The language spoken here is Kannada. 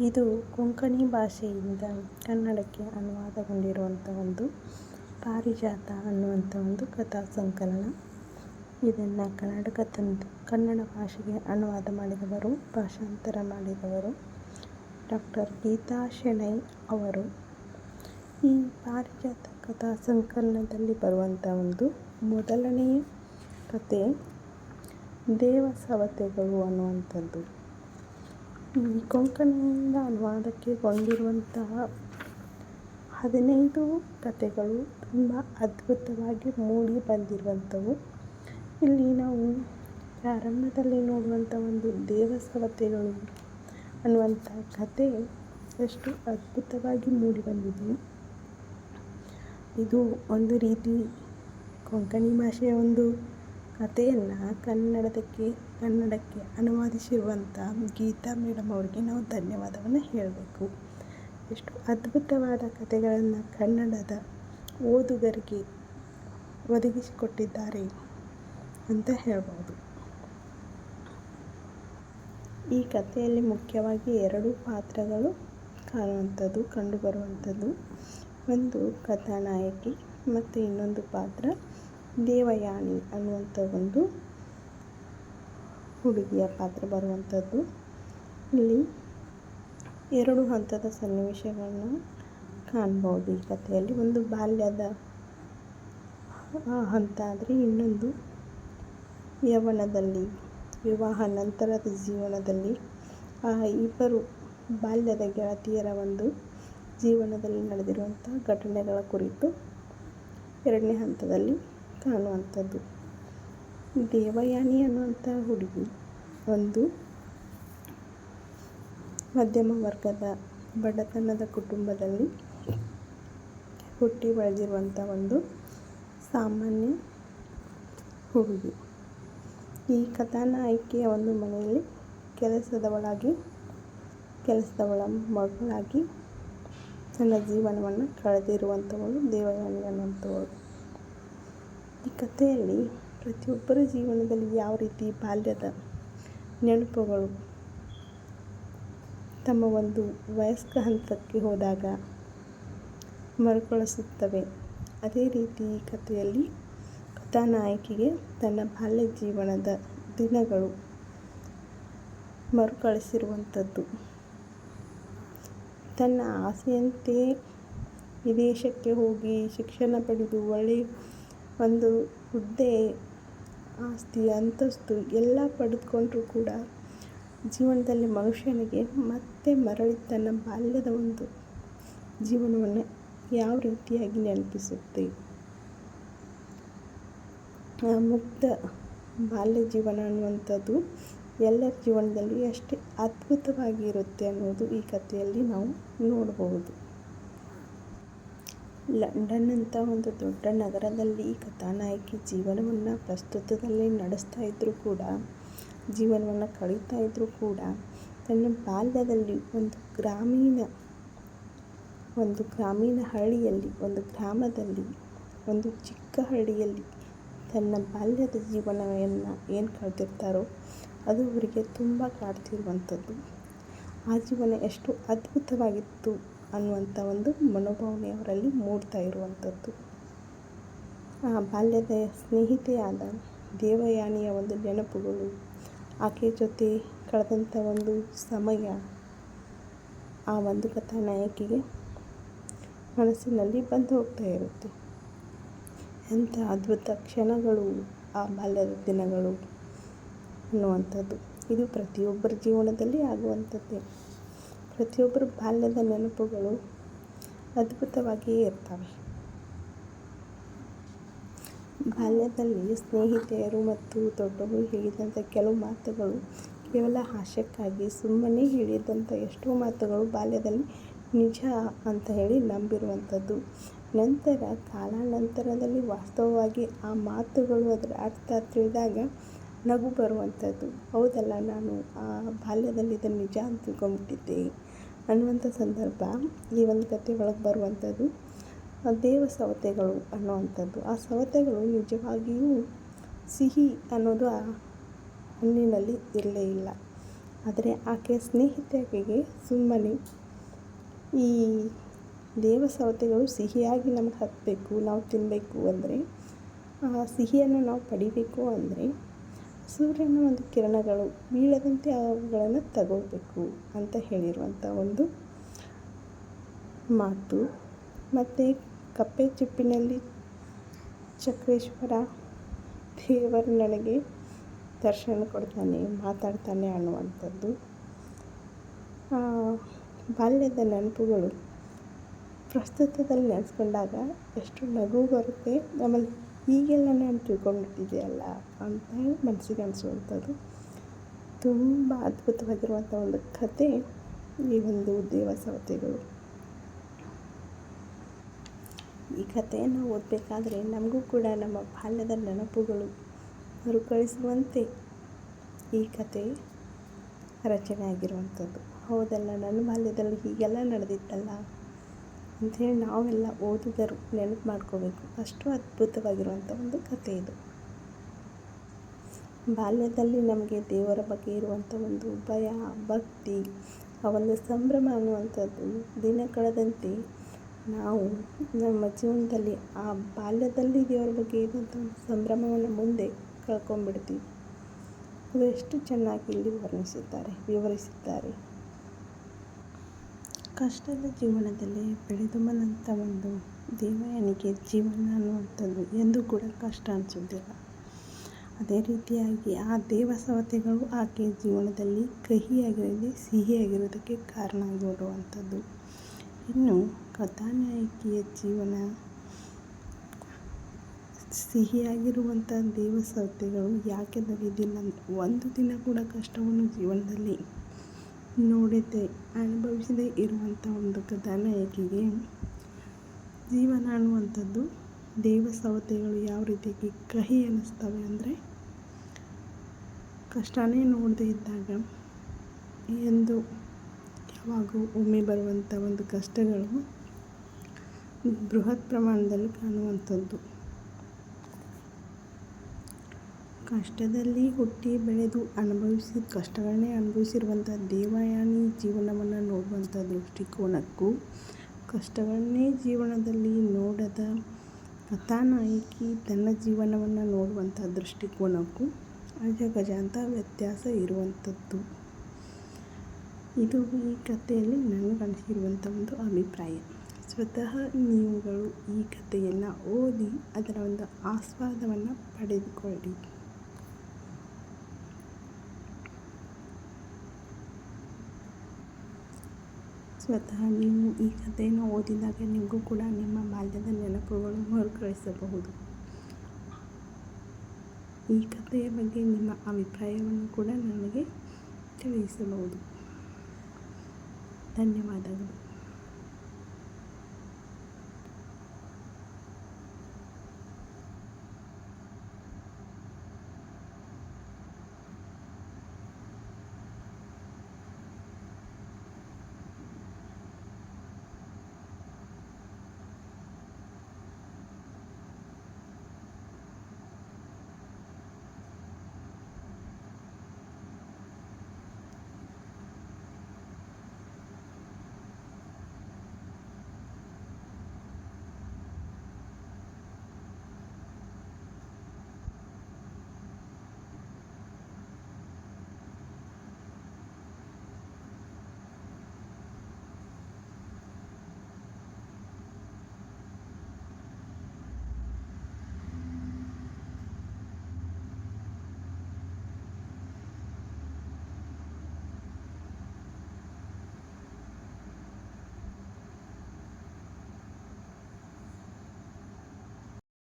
ಇದು ಕೊಂಕಣಿ ಭಾಷೆಯಿಂದ ಕನ್ನಡಕ್ಕೆ ಅನುವಾದಗೊಂಡಿರುವಂಥ ಒಂದು ಪಾರಿಜಾತ ಅನ್ನುವಂಥ ಒಂದು ಕಥಾ ಸಂಕಲನ. ಇದನ್ನು ಕನ್ನಡಕ ತಂದು, ಕನ್ನಡ ಭಾಷೆಗೆ ಅನುವಾದ ಮಾಡಿದವರು, ಭಾಷಾಂತರ ಮಾಡಿದವರು ಡಾಕ್ಟರ್ ಗೀತಾ ಶೆಣೈ ಅವರು. ಈ ಪಾರಿಜಾತ ಕಥಾ ಸಂಕಲನದಲ್ಲಿ ಬರುವಂಥ ಒಂದು ಮೊದಲನೆಯ ಕತೆ ದೇವ ಸವತೆಗಳು ಅನ್ನುವಂಥದ್ದು. ಕೊಂಕಣಿಯಿಂದ ಅನುವಾದಕ್ಕೆ ಬಂದಿರುವಂತಹ ಹದಿನೈದು ಕಥೆಗಳು ತುಂಬ ಅದ್ಭುತವಾಗಿ ಮೂಡಿ ಬಂದಿರುವಂಥವು. ಇಲ್ಲಿ ನಾವು ಪ್ರಾರಂಭದಲ್ಲಿ ನೋಡುವಂಥ ಒಂದು ದೇವಸವತೆಗಳು ಅನ್ನುವಂಥ ಕತೆ ಎಷ್ಟು ಅದ್ಭುತವಾಗಿ ಮೂಡಿ ಬಂದಿದೆ. ಇದು ಒಂದು ರೀತಿ ಕೊಂಕಣಿ ಭಾಷೆಯ ಒಂದು ಕಥೆಯನ್ನು ಕನ್ನಡದಕ್ಕೆ, ಕನ್ನಡಕ್ಕೆ ಅನುವಾದಿಸಿರುವಂಥ ಗೀತಾ ಮೇಡಮ್ ಅವರಿಗೆ ನಾವು ಧನ್ಯವಾದವನ್ನು ಹೇಳಬೇಕು. ಎಷ್ಟು ಅದ್ಭುತವಾದ ಕಥೆಗಳನ್ನು ಕನ್ನಡದ ಓದುಗರಿಗೆ ಒದಗಿಸಿಕೊಟ್ಟಿದ್ದಾರೆ ಅಂತ ಹೇಳ್ಬೋದು. ಈ ಕಥೆಯಲ್ಲಿ ಮುಖ್ಯವಾಗಿ ಎರಡು ಪಾತ್ರಗಳು ಕಾಣುವಂಥದ್ದು ಕಂಡುಬರುವಂಥದ್ದು ಒಂದು ಕಥಾನಾಯಕಿ ಮತ್ತು ಇನ್ನೊಂದು ಪಾತ್ರ ದೇವಯಾನಿ ಅನ್ನುವಂಥ ಒಂದು ಹುಡುಗಿಯ ಪಾತ್ರ ಬರುವಂಥದ್ದು. ಇಲ್ಲಿ ಎರಡು ಹಂತದ ಸನ್ನಿವೇಶಗಳನ್ನ ಕಾಣ್ಬೋದು ಈ ಕಥೆಯಲ್ಲಿ. ಒಂದು ಬಾಲ್ಯದ ಹಂತ ಆದರೆ ಇನ್ನೊಂದು ಯವನದಲ್ಲಿ, ವಿವಾಹ ನಂತರದ ಜೀವನದಲ್ಲಿ. ಆ ಇಬ್ಬರು ಬಾಲ್ಯದ ಗೆಳತಿಯರ ಒಂದು ಜೀವನದಲ್ಲಿ ನಡೆದಿರುವಂಥ ಘಟನೆಗಳ ಕುರಿತು ಎರಡನೇ ಹಂತದಲ್ಲಿ ಕಾಣುವಂಥದ್ದು ದೇವಯಾನಿ ಅನ್ನುವಂಥ ಹುಡುಗಿ ಒಂದು ಮಧ್ಯಮ ವರ್ಗದ ಬಡತನದ ಕುಟುಂಬದಲ್ಲಿ ಹುಟ್ಟಿ ಬೆಳೆದಿರುವಂಥ ಒಂದು ಸಾಮಾನ್ಯ ಹುಡುಗಿ. ಈ ಕಥಾನಾಯಕಿಯ ಒಂದು ಮನೆಯಲ್ಲಿ ಕೆಲಸದವಳಾಗಿ, ಕೆಲಸದವಳ ಮಗಳಾಗಿ ತನ್ನ ಜೀವನವನ್ನು ಕಳೆದಿರುವಂಥವಳು ದೇವಯಾನಿ ಅನ್ನುವಂಥವಳು. ಈ ಕಥೆಯಲ್ಲಿ ಪ್ರತಿಯೊಬ್ಬರ ಜೀವನದಲ್ಲಿ ಯಾವ ರೀತಿ ಬಾಲ್ಯದ ನೆನಪುಗಳು ತಮ್ಮ ಒಂದು ವಯಸ್ಕ ಹಂತಕ್ಕೆ ಹೋದಾಗ ಮರುಕಳಿಸುತ್ತವೆ. ಅದೇ ರೀತಿ ಈ ಕಥೆಯಲ್ಲಿ ಕಥಾನಾಯಕಿಗೆ ತನ್ನ ಬಾಲ್ಯ ಜೀವನದ ದಿನಗಳು ಮರುಕಳಿಸಿರುವಂಥದ್ದು. ತನ್ನ ಆಸೆಯಂತೆ ವಿದೇಶಕ್ಕೆ ಹೋಗಿ ಶಿಕ್ಷಣ ಪಡೆದು ಒಳ್ಳೆಯ ಒಂದು ಹುದ್ದೆ, ಆಸ್ತಿ, ಅಂತಸ್ತು ಎಲ್ಲ ಪಡೆದುಕೊಂಡರೂ ಕೂಡ ಜೀವನದಲ್ಲಿ ಮನುಷ್ಯನಿಗೆ ಮತ್ತೆ ಮರಳಿ ತನ್ನ ಬಾಲ್ಯದ ಒಂದು ಜೀವನವನ್ನು ಯಾವ ರೀತಿಯಾಗಿ ನೆನಪಿಸುತ್ತೆ? ಮುಕ್ತ ಬಾಲ್ಯ ಜೀವನ ಅನ್ನುವಂಥದ್ದು ಎಲ್ಲರ ಜೀವನದಲ್ಲಿ ಅಷ್ಟೇ ಅದ್ಭುತವಾಗಿರುತ್ತೆ ಅನ್ನೋದು ಈ ಕಥೆಯಲ್ಲಿ ನಾವು ನೋಡಬಹುದು ಲಂಡನ್ ಅಂತ ಒಂದು ದೊಡ್ಡ ನಗರದಲ್ಲಿ ಕಥಾನಾಯಕಿ ಜೀವನವನ್ನು ಪ್ರಸ್ತುತದಲ್ಲಿ ನಡೆಸ್ತಾ ಇದ್ದರೂ ಕೂಡ, ಜೀವನವನ್ನು ಕಳೀತಾ ಇದ್ದರೂ ಕೂಡ, ತನ್ನ ಬಾಲ್ಯದಲ್ಲಿ ಒಂದು ಗ್ರಾಮೀಣ ಒಂದು ಗ್ರಾಮೀಣ ಹಳ್ಳಿಯಲ್ಲಿ, ಒಂದು ಗ್ರಾಮದಲ್ಲಿ, ಒಂದು ಚಿಕ್ಕ ಹಳ್ಳಿಯಲ್ಲಿ ತನ್ನ ಬಾಲ್ಯದ ಜೀವನವನ್ನು ಏನು ಕಳೆದಿರ್ತಾರೋ ಅದು ಅವರಿಗೆ ತುಂಬ ಕಾಡ್ತಿರುವಂಥದ್ದು. ಆ ಜೀವನ ಎಷ್ಟು ಅದ್ಭುತವಾಗಿತ್ತು ಅನ್ನುವಂಥ ಒಂದು ಮನೋಭಾವನೆ ಅವರಲ್ಲಿ ಮೂಡ್ತಾ ಇರುವಂಥದ್ದು. ಆ ಬಾಲ್ಯದ ಸ್ನೇಹಿತೆಯಾದ ದೇವಯಾನಿಯ ಒಂದು ನೆನಪುಗಳು ಆಕೆಯ ಜೊತೆ ಕಳೆದಂಥ ಒಂದು ಸಮಯ, ಆ ಒಂದು ಕಥಾನಾಯಕಿಗೆ ಮನಸ್ಸಿನಲ್ಲಿ ಬಂದು ಹೋಗ್ತಾ ಇರುತ್ತೆ. ಎಂಥ ಅದ್ಭುತ ಕ್ಷಣಗಳು ಆ ಬಾಲ್ಯದ ದಿನಗಳು ಅನ್ನುವಂಥದ್ದು. ಇದು ಪ್ರತಿಯೊಬ್ಬರ ಜೀವನದಲ್ಲಿ ಆಗುವಂಥದ್ದೇ. ಪ್ರತಿಯೊಬ್ಬರ ಬಾಲ್ಯದ ನೆನಪುಗಳು ಅದ್ಭುತವಾಗಿಯೇ ಇರ್ತವೆ. ಬಾಲ್ಯದಲ್ಲಿ ಸ್ನೇಹಿತೆಯರು ಮತ್ತು ದೊಡ್ಡವರು ಹೇಳಿದಂಥ ಕೆಲವು ಮಾತುಗಳು ಕೇವಲ ಹಾಸ್ಯಕ್ಕಾಗಿ ಸುಮ್ಮನೆ ಹೇಳಿದಂಥ ಎಷ್ಟೋ ಮಾತುಗಳು ಬಾಲ್ಯದಲ್ಲಿ ನಿಜ ಅಂತ ಹೇಳಿ ನಂಬಿರುವಂಥದ್ದು. ನಂತರ ಕಾಲಾನಂತರದಲ್ಲಿ ವಾಸ್ತವವಾಗಿ ಆ ಮಾತುಗಳು ಅದರ ಅರ್ಥ ತಿಳಿದಾಗ ನಗು ಬರುವಂಥದ್ದು. ಹೌದಲ್ಲ, ನಾನು ಆ ಬಾಲ್ಯದಲ್ಲಿ ಇದನ್ನು ನಿಜ ಅಂತ ತಿಳ್ಕೊಂಬಿಟ್ಟಿದ್ದೆ ಅನ್ನುವಂಥ ಸಂದರ್ಭ, ಈ ಒಂದು ಕತೆ ಒಳಗೆ ಬರುವಂಥದ್ದು ದೇವ ಸವತೆಗಳು ಅನ್ನುವಂಥದ್ದು. ಆ ಸವತೆಗಳು ನಿಜವಾಗಿಯೂ ಸಿಹಿ ಅನ್ನೋದು ಆ ಹಣ್ಣಿನಲ್ಲಿ ಇರಲೇ ಇಲ್ಲ. ಆದರೆ ಆಕೆಯ ಸ್ನೇಹಿತೆಗೆ ಸುಮ್ಮನೆ ಈ ದೇವ ಸವತೆಗಳು ಸಿಹಿಯಾಗಿ ನಮಗೆ ಹತ್ತಬೇಕು ನಾವು ತಿನ್ನಬೇಕು ಅಂದರೆ, ಆ ಸಿಹಿಯನ್ನು ನಾವು ಪಡಿಬೇಕು ಅಂದರೆ ಸೂರ್ಯನ ಒಂದು ಕಿರಣಗಳು ಬೀಳದಂತೆ ಅವುಗಳನ್ನು ತಗೋಬೇಕು ಅಂತ ಹೇಳಿರುವಂಥ ಒಂದು ಮಾತು. ಮತ್ತು ಕಪ್ಪೆ ಚಿಪ್ಪಿನಲ್ಲಿ ಚಕ್ರೇಶ್ವರ ದೇವರು ನನಗೆ ದರ್ಶನ ಕೊಡ್ತಾನೆ, ಮಾತಾಡ್ತಾನೆ ಅನ್ನುವಂಥದ್ದು. ಬಾಲ್ಯದ ನೆನಪುಗಳು ಪ್ರಸ್ತುತದಲ್ಲಿ ನೆನೆಸ್ಕೊಂಡಾಗ ಎಷ್ಟು ನಗು ಬರುತ್ತೆ. ಆಮೇಲೆ ಈಗೆಲ್ಲ ನಾನು ತಿಳ್ಕೊಂಡ್ಬಿಟ್ಟಿದೆಯಲ್ಲ ಅಂತ ಹೇಳಿ ಮನಸ್ಸಿಗೆ ಅನಿಸುವಂಥದ್ದು. ತುಂಬ ಅದ್ಭುತವಾಗಿರುವಂಥ ಒಂದು ಕತೆ ಈ ಒಂದು ದೇವಸವತೆಗಳು. ಈ ಕಥೆಯನ್ನು ಓದಬೇಕಾದ್ರೆ ನಮಗೂ ಕೂಡ ನಮ್ಮ ಬಾಲ್ಯದ ನೆನಪುಗಳು ಮರುಕಳಿಸುವಂತೆ ಈ ಕತೆ ರಚನೆ ಆಗಿರುವಂಥದ್ದು ಹೌದಲ್ಲ, ನನ್ನ ಬಾಲ್ಯದಲ್ಲಿ ಹೀಗೆಲ್ಲ ನಡೆದಿತ್ತಲ್ಲ? ಅಂಥೇಳಿ ನಾವೆಲ್ಲ ಓದಿದರು ನೆನಪು ಮಾಡ್ಕೋಬೇಕು. ಅಷ್ಟು ಅದ್ಭುತವಾಗಿರುವಂಥ ಒಂದು ಕಥೆ ಇದು. ಬಾಲ್ಯದಲ್ಲಿ ನಮಗೆ ದೇವರ ಬಗ್ಗೆ ಇರುವಂಥ ಒಂದು ಭಯ, ಭಕ್ತಿ ಆ ಒಂದು ಸಂಭ್ರಮ ಅನ್ನುವಂಥದ್ದು ದಿನ ಕಳೆದಂತೆ ನಾವು ನಮ್ಮ ಜೀವನದಲ್ಲಿ ಆ ಬಾಲ್ಯದಲ್ಲಿ ದೇವರ ಬಗ್ಗೆ ಇರುವಂಥ ಒಂದು ಸಂಭ್ರಮವನ್ನು ಮುಂದೆ ಕಳ್ಕೊಂಡ್ಬಿಡ್ತೀವಿ ಅದು ಎಷ್ಟು ಚೆನ್ನಾಗಿ ಇಲ್ಲಿ ವರ್ಣಿಸಿದ್ದಾರೆ ವಿವರಿಸಿದ್ದಾರೆ ಕಷ್ಟದ ಜೀವನದಲ್ಲಿ ಬೆಳೆದು ಬಂದಂಥ ಒಂದು ದೇವಯಾನಿಗೆ ಜೀವನ ಅನ್ನುವಂಥದ್ದು ಎಂದೂ ಕೂಡ ಕಷ್ಟ ಅನಿಸೋದಿಲ್ಲ ಅದೇ ರೀತಿಯಾಗಿ ಆ ದೇವ ಸವತೆಗಳು ಆಕೆಯ ಜೀವನದಲ್ಲಿ ಕಹಿಯಾಗಿರಲಿ, ಸಿಹಿಯಾಗಿರೋದಕ್ಕೆ ಕಾರಣ ಆಗಿರುವಂಥದ್ದು ಇನ್ನು ಕಥಾನಾಯಕಿಯ ಜೀವನ, ಸಿಹಿಯಾಗಿರುವಂಥ ದೇವ ಸವತೆಗಳು ಯಾಕೆ ದೊರೆಯುವುದಿಲ್ಲ ಒಂದು ದಿನ ಕೂಡ ಕಷ್ಟವನ್ನು ಜೀವನದಲ್ಲಿ ನೋಡದೆ ಅನುಭವಿಸದೇ ಇರುವಂಥ ಒಂದು ಕಥಾನಾಯಕಿಗೆ ಜೀವನ ಅನ್ನುವಂಥದ್ದು ದೇವಸವತೆಗಳು ಯಾವ ರೀತಿಯಾಗಿ ಕಹಿ ಅನ್ನಿಸ್ತವೆ ಅಂದರೆ ಕಷ್ಟನೇ ನೋಡದೇ ಇದ್ದಾಗ ಎಂದು ಯಾವಾಗೂ ಒಮ್ಮೆ ಬರುವಂಥ ಒಂದು ಕಷ್ಟಗಳು ಬೃಹತ್ ಪ್ರಮಾಣದಲ್ಲಿ ಕಾಣುವಂಥದ್ದು. ಕಷ್ಟದಲ್ಲಿ ಹುಟ್ಟಿ ಬೆಳೆದು ಅನುಭವಿಸಿದ ಕಷ್ಟಗಳನ್ನೇ ಅನುಭವಿಸಿರುವಂಥ ದೇವಯಾನಿ ಜೀವನವನ್ನು ನೋಡುವಂಥ ದೃಷ್ಟಿಕೋನಕ್ಕೂ ಕಷ್ಟಗಳನ್ನೇ ಜೀವನದಲ್ಲಿ ನೋಡದ ಕಥಾನಾಯಕಿ ತನ್ನ ಜೀವನವನ್ನು ನೋಡುವಂಥ ದೃಷ್ಟಿಕೋನಕ್ಕೂ ಅಜಗಜಾಂತ ವ್ಯತ್ಯಾಸ ಇರುವಂಥದ್ದು. ಇದು ಈ ಕಥೆಯಲ್ಲಿ ನನಗನಿಸಿರುವಂಥ ಒಂದು ಅಭಿಪ್ರಾಯ. ಸ್ವತಃ ನೀವುಗಳು ಈ ಕಥೆಯನ್ನು ಓದಿ ಅದರ ಒಂದು ಆಸ್ವಾದವನ್ನು ಪಡೆದುಕೊಳ್ಳಿ. ಸ್ವತಃ ನೀವು ಈ ಕಥೆಯನ್ನು ಓದಿದಾಗ ನಿಮಗೂ ಕೂಡ ನಿಮ್ಮ ಬಾಲ್ಯದ ನೆನಪುಗಳು ಮರುಕಳಿಸಬಹುದು ಈ ಕಥೆಯ ಬಗ್ಗೆ ನಿಮ್ಮ ಅಭಿಪ್ರಾಯವನ್ನು ಕೂಡ ನನಗೆ ತಿಳಿಸಬಹುದು. ಧನ್ಯವಾದಗಳು.